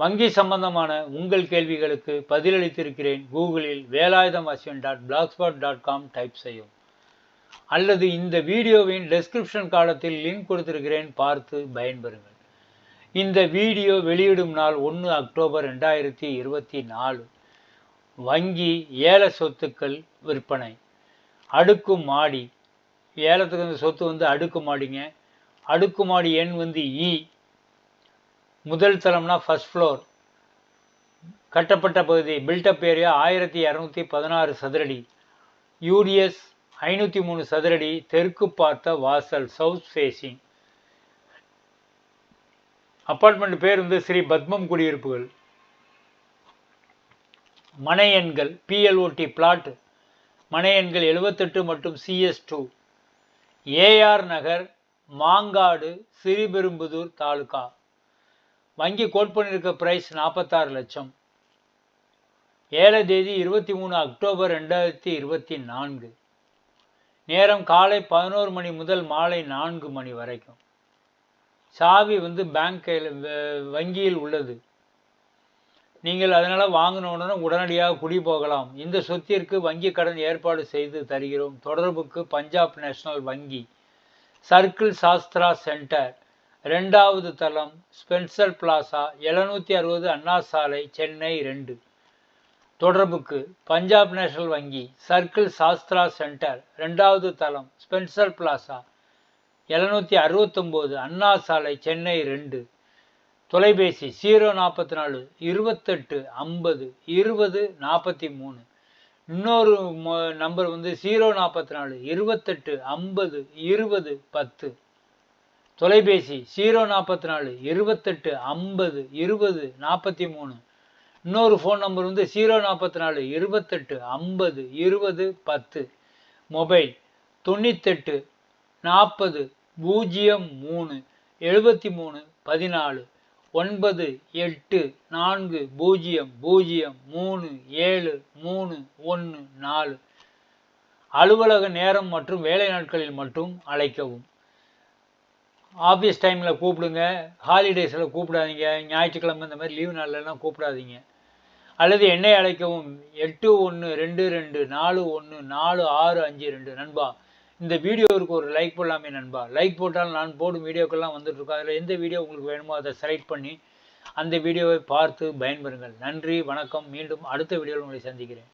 வங்கி சம்பந்தமான உங்கள் கேள்விகளுக்கு பதிலளித்திருக்கிறேன். கூகுளில் Velayutham Ashwin dot blogspot dot com type செய்யும் அல்லது இந்த வீடியோவின் டெஸ்கிரிப்ஷன் காலத்தில் லிங்க் கொடுத்திருக்கிறேன். பார்த்து பயன்பெறுங்கள். இந்த வீடியோ வெளியிடும் நாள் ஒன்று அக்டோபர் ரெண்டாயிரத்தி இருபத்தி நாலு. வங்கி ஏல சொத்துக்கள் விற்பனை. அடுக்கு மாடி. ஏலத்துக்கு அந்த சொத்து வந்து அடுக்கு மாடிங்க அடுக்குமாடி எண் வந்து இ முதல் தளம்னா ஃபர்ஸ்ட் ஃப்ளோர் கட்டப்பட்ட பகுதி பில்டப் ஏரியா ஆயிரத்தி இரநூத்தி பதினாறு சதுரடி. யூடிஎஸ் ஐநூற்றி மூணு சதுரடி தெற்கு பார்த்த வாசல் சவுத் ஃபேஸிங் அப்பார்ட்மெண்ட் பேர் வந்து ஸ்ரீ பத்மம் குடியிருப்புகள். மனை எண்கள் பிஎல்ஓடி பிளாட் மனை எண்கள் எழுபத்தெட்டு மற்றும் CS two AR Nagar Mangadu Sriperumbudur taluka. வங்கி கோட் பண்ணியிருக்க ப்ரைஸ் நாற்பத்தாறு லட்சம். ஏழை தேதி இருபத்தி மூணு அக்டோபர் ரெண்டாயிரத்தி இருபத்தி நான்கு. நேரம் காலை பதினோரு மணி முதல் மாலை நான்கு மணி வரைக்கும். சாவி வந்து பேங்க் வங்கியில் உள்ளது. நீங்கள் அதனால் வாங்கினவுடனே உடனடியாக குடி போகலாம். இந்த சொத்திற்கு வங்கி கடன் ஏற்பாடு செய்து தருகிறோம். தொடர்புக்கு பஞ்சாப் நேஷனல் வங்கி சர்க்கிள் சாஸ்திரா சென்டர். ரெண்டாவது தளம் ஸ்பென்சர் பிளாசா எழுநூற்றி அறுபது அண்ணா சாலை சென்னை ரெண்டு தொடர்புக்கு பஞ்சாப் நேஷனல் வங்கி சர்க்கிள் சாஸ்திரா சென்டர் ரெண்டாவது தளம் ஸ்பென்சர் பிளாசா எழுநூற்றி அறுபத்தொம்போது அண்ணா சாலை சென்னை ரெண்டு தொலைபேசி ஜீரோ நாற்பத்தி நாலு இருபத்தெட்டு ஐம்பது இருபது நாற்பத்தி மூணு. இன்னொரு நம்பர் வந்து ஜீரோ நாற்பத்தி நாலு இருபத்தெட்டு ஐம்பது இருபது பத்து. தொலைபேசி ஜீரோ நாற்பத்தி நாலு இருபத்தெட்டு ஐம்பது இருபது நாற்பத்தி மூணு இன்னொரு ஃபோன் நம்பர் வந்து ஜீரோ நாற்பத்தி நாலு இருபத்தெட்டு ஐம்பது இருபது பத்து. மொபைல் தொண்ணூத்தெட்டு நாற்பது பூஜ்ஜியம் மூணு எழுபத்தி மூணு பதினாலு. ஒன்பது எட்டு நான்கு பூஜ்ஜியம் பூஜ்ஜியம் மூணு ஏழு மூணு ஒன்று நாலு. அலுவலக நேரம் மற்றும் வேலை நாட்களில் மட்டும் அழைக்கவும். ஆஃபீஸ் டைமில் கூப்பிடுங்க. ஹாலிடேஸில் கூப்பிடாதீங்க. ஞாயிற்றுக்கிழமை இந்த மாதிரி லீவு நாள்லலாம் கூப்பிடாதீங்க. அல்லது என்னை அழைக்கவும். எட்டு ஒன்று ரெண்டு ரெண்டு நாலு ஒன்று நாலு ஆறு அஞ்சு ரெண்டு. நண்பா இந்த வீடியோவுக்கு ஒரு லைக் போடலாமே நண்பா. லைக் போட்டால் நான் போடும் வீடியோக்கெல்லாம் வந்துட்டுருக்கோம். அதில் எந்த வீடியோ உங்களுக்கு வேணுமோ அதை செலக்ட் பண்ணி அந்த வீடியோவை பார்த்து பயன்பெறுங்கள். நன்றி வணக்கம். மீண்டும் அடுத்த வீடியோவில் உங்களை சந்திக்கிறேன்.